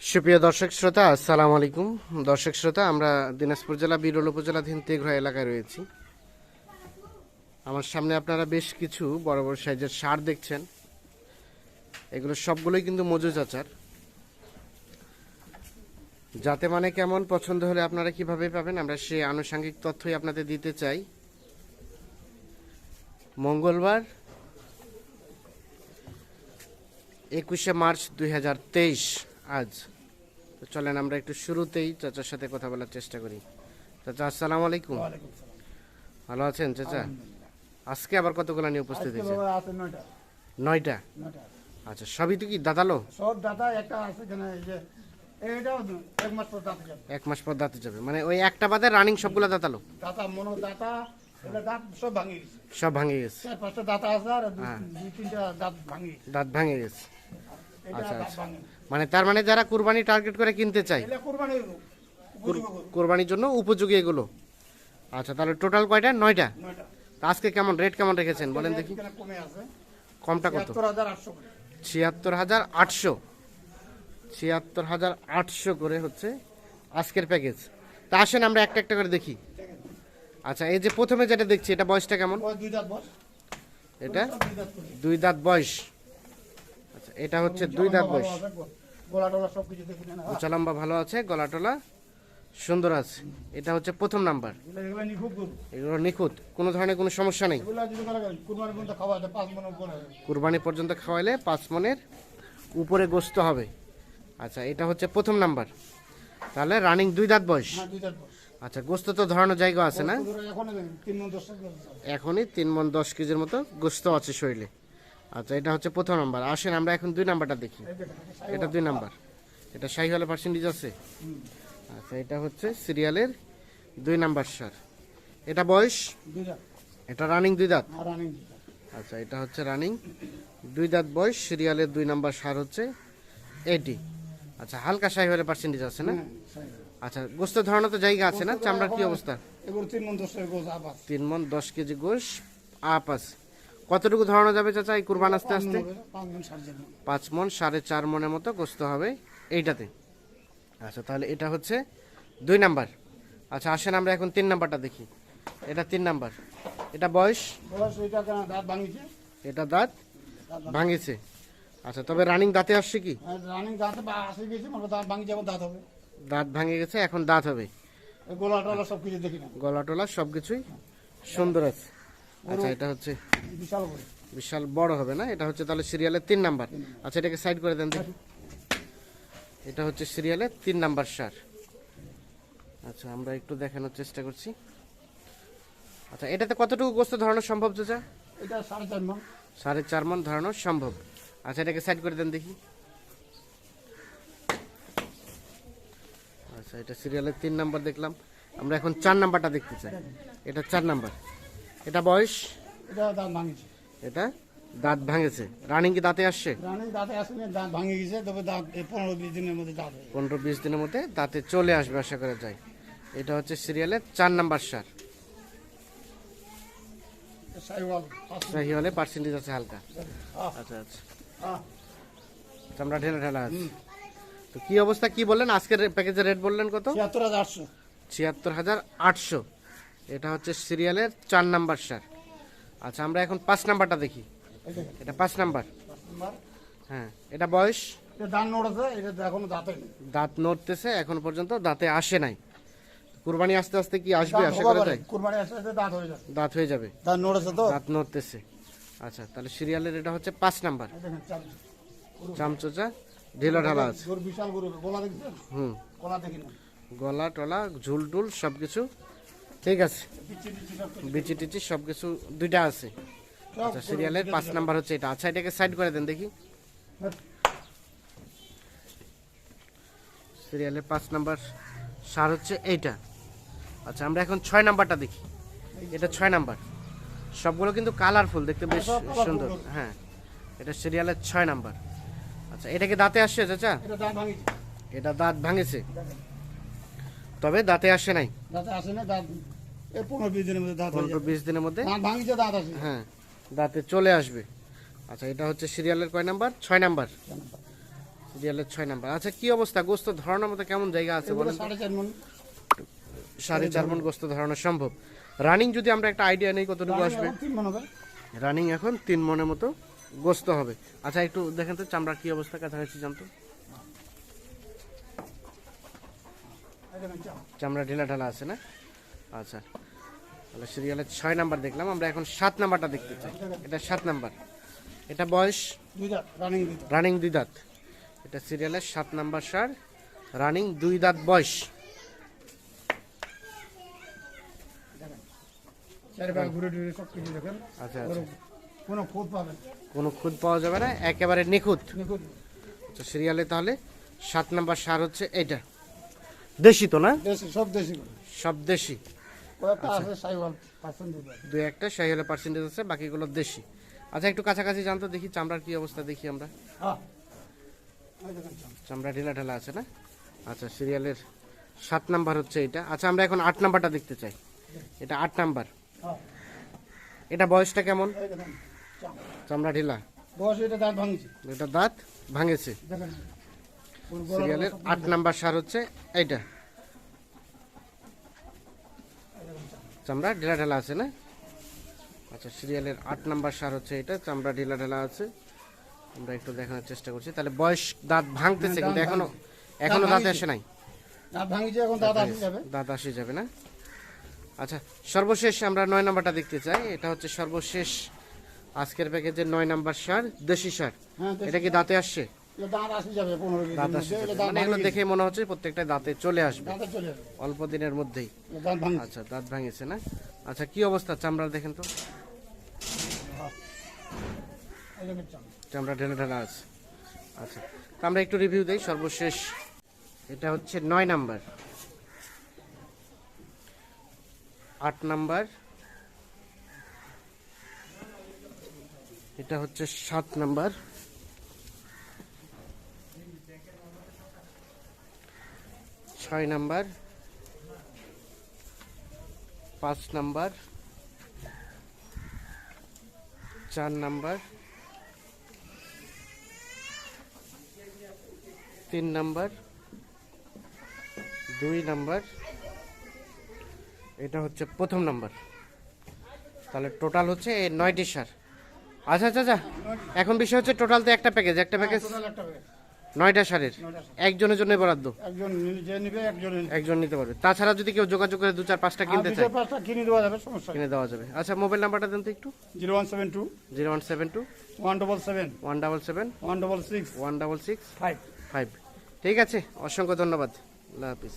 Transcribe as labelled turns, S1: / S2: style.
S1: সুপ্রিয় দর্শক শ্রোতা, আসসালামু আলাইকুম। দর্শক শ্রোতা, আমরা দিনাজপুর জেলা, বিরল উপজেলাধীন তেঘরা এলাকায় রয়েছি। আমার সামনে আপনারা বেশ কিছু বড় বড় সাইজের সার দেখছেন। এগুলো সবগুলোই কিন্তু মজু চাচার। যাতে মানে কেমন পছন্দ হলে আপনারা কীভাবে পাবেন, আমরা সে আনুষঙ্গিক তথ্যই আপনাদের দিতে চাই। মঙ্গলবার একুশে মার্চ দু হাজার তেইশ আজ। তো চলেন আমরা একটু শুরুতেই চাচার সাথে কথা বলার চেষ্টা করি। চাচা আসসালামু আলাইকুম। ভালো আছেন চাচা? আজকে আবার কতগুলো নিয়ে উপস্থিত হয়েছে?
S2: নয়টা।
S1: আচ্ছা সবই তো কি দাদালো?
S2: সব দাদা একটা আছে এখানে এই যে এইটাও এক মাস পর দাঁত যাবে।
S1: এক মাস পর দাঁতে যাবে। মানে ওই একটা বাদে রানিং সবগুলো দাঁতালো
S2: দাতা মনো দাতা সব ভাঙে গেছে।
S1: সব ভাঙে গেছে।
S2: পাঁচটা দাতা আছে আর
S1: হ্যাঁ।
S2: দুই তিনটা দাঁত ভাঙে গেছে।
S1: দাঁত ভাঙে গেছে। আচ্ছা, আচ্ছা। মানে তার মানে যারা কুরবানি টার্গেট করে কিনতে চায়। কোরবানির জন্য উপযোগী এগুলো। আচ্ছা তাহলে টোটাল কয়টা? নয়টা? আজকে কেমন রেট কেমন রেখেছেন? বলেন দেখি। কমটা কত? ছিয়াত্তর হাজার আটশো ছিয়াত্তর হাজার আটশো। করে হচ্ছে আজকের প্যাকেজ তা আসেন আমরা একটা একটা করে দেখি। আচ্ছা এই যে প্রথমে যেটা দেখছি এটা বয়সটা কেমন? এটা
S2: দুই দাঁত
S1: বয়স। এটা হচ্ছে দুই দাঁত বয়স। উঁচা লম্বা ভালো আছে গলা টলা সুন্দর আছে। এটা হচ্ছে প্রথম নাম্বার।
S2: এগুলো নিখুঁত
S1: কোনো ধরনের কোনো সমস্যা নেই।
S2: কুরবানি পর্যন্ত
S1: খাওয়াইলে পাঁচ মনের উপরে গোস্ত হবে। আচ্ছা এটা হচ্ছে প্রথম নাম্বার। তাহলে রানিং দুই দাঁত বয়স।
S2: হ্যাঁ দুই দাঁত বস
S1: আচ্ছা গোস্ত তো ধরানোর জায়গা আছে না। এখনই তিন মন দশ কেজির মতো গোস্ত আছে শরীরে। আচ্ছা এটা হচ্ছে প্রথম নাম্বার। আসেন আমরা এখন দুই নাম্বারটা দেখি। এটা দুই নাম্বার। এটা শাহিওয়ালা পার্সেন্টেজ আছে? আচ্ছা এটা হচ্ছে সিরিয়ালের দুই নাম্বার সার। এটা বয়স? এটা রানিং দুই দাঁত?
S2: আর রানিং দুই দাঁত।
S1: আচ্ছা এটা হচ্ছে রানিং দুই দাঁত বয়স। সিরিয়ালের দুই নাম্বার সার হচ্ছে এটি আচ্ছা হালকা শাহিওয়ালা পার্সেন্টেজ আছে না?
S2: হ্যাঁ,
S1: আচ্ছা গোস্ত ধরানো তো জায়গা আছে না? চামড়ার কি অবস্থা?
S2: তিন মন দশ
S1: কেজি গোশ আপ আছে। কতটুকু ধরানো যাবে চাচা এই কুরবান আস্তে আস্তে?
S2: পাঁচ মন সাড়ে চার মন।
S1: মন মনের মতো গোস্ত হবে এইটাতে। আচ্ছা তাহলে এটা হচ্ছে দুই নাম্বার। আচ্ছা আসেন আমরা এখন তিন নাম্বারটা দেখি। এটা তিন নাম্বার। এটা বয়স? এটা দাঁত ভাঙেছে আচ্ছা তবে রানিং দাঁতে আসছে কি?
S2: রানিং দাঁতে আসে গেছে দাঁত ভাঙিছে এখন দাঁত হবে।
S1: দাঁত ভাঙে গেছে এখন দাঁত হবে।
S2: গোলা টোলা সব কিছু দেখি
S1: গলা টলা সব কিছুই সুন্দর আছে। আচ্ছা এটা হচ্ছে
S2: বিশাল করে
S1: বিশাল বড় হবে না? এটা হচ্ছে তাহলে সিরিয়ালের তিন নাম্বার। আচ্ছা এটাকে সাইড করে দেন দেখি। এটা হচ্ছে সিরিয়ালের তিন নাম্বার সার। আচ্ছা আমরা একটু দেখানোর চেষ্টা করছি। আচ্ছা এটাতে কতটুকু গোস্ত ধরানো সম্ভব চাচা?
S2: এটা সাড়ে চার মন
S1: সাড়ে চার মন ধরানো সম্ভব। আচ্ছা এটাকে সাইড করে দেন দেখি। আচ্ছা এটা সিরিয়ালের তিন নাম্বার দেখলাম। আমরা এখন চার নাম্বারটা দেখতে চাই। এটা চার নাম্বার। এটা বয়স?
S2: এটা দাঁত ভাঙিছে।
S1: এটা? দাঁত ভাঙেছে। রানিং কি দাঁতে আসছে?
S2: রানিং দাঁতে আসেনি দাঁত ভাঙে গেছে তবে দাঁত পনেরো বিশ দিনের মধ্যে দাঁত
S1: পনেরো বিশ দিনের মধ্যে দাঁতে চলে আসবে আশা করা যায়। এটা হচ্ছে সিরিয়ালের চার নাম্বার সার।
S2: সাইওয়াল
S1: শাহিওয়ালে পার্সেন্টেজ আছে হালকা। আচ্ছা আচ্ছা। চামড়া ঢেলা ঢেলা আছে। তো কি অবস্থা কি বললেন? আজকের প্যাকেজের রেট বললেন কত?
S2: ছিয়াত্তর হাজার আটশো।
S1: ছিয়াত্তর হাজার আটশো। এটা হচ্ছে সিরিয়ালের চার নাম্বার সার আচ্ছা আমরা এখন পাঁচ নাম্বারটা দেখি। এটা পাঁচ নাম্বার। হ্যাঁ এটা বয়স?
S2: দাঁত
S1: নড়তেছে এখন পর্যন্ত দাঁতে আসে নাই। কুরবানি আস্তে আস্তে কি আসবে
S2: দাঁত
S1: আশা করা যায়?
S2: কুরবানি আসতে আসতে দাঁত হয়ে যাবে।
S1: দাঁত হয়ে যাবে?
S2: দাঁত নড়েছে তো?
S1: দাঁত নড়তেছে। আচ্ছা তাহলে সিরিয়ালের এটা হচ্ছে পাঁচ নাম্বার। চামচোচা ঢিলা ঢালা আছে।
S2: বিশাল গোলা দেখছেন?
S1: হুম।
S2: গোলা দেখি
S1: গলা টলা ঝুল টুল সব কিছু ঠিক আছে। বিচি টিচি সব কিছু দুইটা আছে। আচ্ছা সিরিয়ালের পাঁচ নাম্বার হচ্ছে এটা। আচ্ছা এটাকে সাইড করে দেন দেখি। সিরিয়ালের পাঁচ নাম্বার সার হচ্ছে এইটা। আচ্ছা আমরা এখন ছয় নাম্বারটা দেখি। এটা ছয় নাম্বার। সবগুলো কিন্তু কালারফুল দেখতে বেশ সুন্দর। হ্যাঁ এটা সিরিয়ালের ছয় নাম্বার। আচ্ছা এটাকে দাঁতে আসছে চাচা?
S2: এটা দাঁত ভাঙিছে
S1: এটা তবে দাঁতে আসে নাই।
S2: দাঁতে আসে না দাঁত পনেরো বিশ দিনের মধ্যে দাঁত
S1: পনেরো বিশ দিনের মধ্যে?
S2: ভাঙিছে দাঁত আসে
S1: হ্যাঁ দাঁতে চলে আসবে। আচ্ছা এটা হচ্ছে সিরিয়ালের কয় নাম্বার? ছয় নাম্বার। সিরিয়ালের ছয় নাম্বার। আচ্ছা কি অবস্থা? গোস্ত ধরানোর মতো কেমন জায়গা আছে বলেন?
S2: সাড়ে চার মন।
S1: গোস্ত ধরানো সম্ভব। রানিং যদি আমরা একটা আইডিয়া নেই কতটুকু আসবে? রানিং এখন তিন মনের মতো গোস্ত হবে। আচ্ছা একটু দেখেন তো চামড়ার কি অবস্থা কাছাকাছি জানতো। চামড়া ঢিলা ঢালা আছে না? আচ্ছা। তাহলে সিরিয়ালের ছয় নাম্বার দেখলাম আমরা এখন সাত নাম্বারটা দেখতে চাই। এটা সাত নাম্বার। এটা বয়স?
S2: দুই দাঁত রানিং দুই দাঁত।
S1: রানিং দুই দাঁত। এটা সিরিয়ালের সাত নাম্বার সার রানিং দুই দাঁত বয়স। আচ্ছা আচ্ছা।
S2: কোনো
S1: খুদ পাওয়া যাবে না একেবারে নিখুঁত।
S2: নিখুঁত।
S1: আচ্ছা সিরিয়ালে তাহলে সাত নাম্বার সার হচ্ছে দেশি তো না?
S2: সব দেশি
S1: সব দেশি।
S2: কয়েকটা আছে সাইওয়াল পার্সেন্ট দিতে
S1: একটা শাহিওয়ালা পার্সেন্টেজ আছে বাকিগুলো দেশি। আচ্ছা একটু কাছাকাছি জানতো দেখি চামড়ার কি অবস্থা দেখি আমরা। চামড়া ঢিলা ঢালা আছে না? আচ্ছা সিরিয়ালের সাত নাম্বার হচ্ছে এটা। আচ্ছা আমরা এখন আট নাম্বারটা দেখতে চাই। এটা আট নাম্বার। এটা বয়সটা কেমন। চামড়া। ঢিলা।
S2: বয়স এটা দাঁত ভাঙছে।
S1: এটা দাঁত ভাঙেছে। সিরিয়ালের আট নাম্বার সার হচ্ছে এইটা। চামড়া ঢিলা ঢালা আছে না? আচ্ছা সিরিয়ালের আট নাম্বার সার হচ্ছে এটা চামড়া ঢিলা ঢালা আছে। আমরা একটু দেখানোর চেষ্টা করছি। তাহলে বয়স দাঁত ভাঙতেছে কিন্তু এখনও এখনও দাঁতে। আসে নাই।
S2: দাঁত ভাঙছে এখন দাঁত আসে যাবে।
S1: দাঁত আসে যাবে না। আচ্ছা সর্বশেষ আমরা নয় নাম্বারটা দেখতে চাই। এটা হচ্ছে সর্বশেষ আজকের প্যাকেজের নয় নাম্বার সার দেশি সার।
S2: হ্যাঁ
S1: এটা কি দাঁতে আসছে?
S2: দাঁত আসে যাবে পনেরো
S1: মানে এগুলো দেখে মনে হচ্ছে প্রত্যেকটা দাঁতে চলে আসবে। অল্প দিনের মধ্যেই।
S2: দাঁত
S1: আচ্ছা দাঁত ভাঙেছে না? আচ্ছা কি অবস্থা? চামড়া দেখেন তো। চামড়া ঢেলে ঢেলা আছে। আচ্ছা তো আমরা একটু রিভিউ দেই সর্বশেষ। এটা হচ্ছে নয় নাম্বার। আট নাম্বার। এটা হচ্ছে সাত নাম্বার। ছয় নাম্বার পাঁচ নাম্বার চার নাম্বার তিন নাম্বার দুই নাম্বার এটা হচ্ছে প্রথম নাম্বার তাহলে টোটাল হচ্ছে নয়টি সার আচ্ছা আচ্ছা আচ্ছা এখন বিষয় হচ্ছে টোটাল তো একটা প্যাকেজ একটা প্যাকেজ
S2: একটা করে।
S1: নয়টা সারের? একজনের জন্য বরাদ্দ?
S2: একজন যে নিবে একজন
S1: একজন নিতে পারবে। তাছাড়া যদি কেউ যোগাযোগ করে দু চার পাঁচটা কিনতে চায়?
S2: পাঁচটা কিনে দেওয়া যাবে সমস্যা
S1: কিনে দেওয়া যাবে। আচ্ছা মোবাইল নাম্বারটা দেন তো একটু।
S2: Zero one seven two.
S1: Zero one seven two.
S2: One double seven.
S1: One double seven.
S2: One double six.
S1: One double six.
S2: Five.
S1: Five. ঠিক আছে অসংখ্য ধন্যবাদ। আল্লাহ হাফিজ।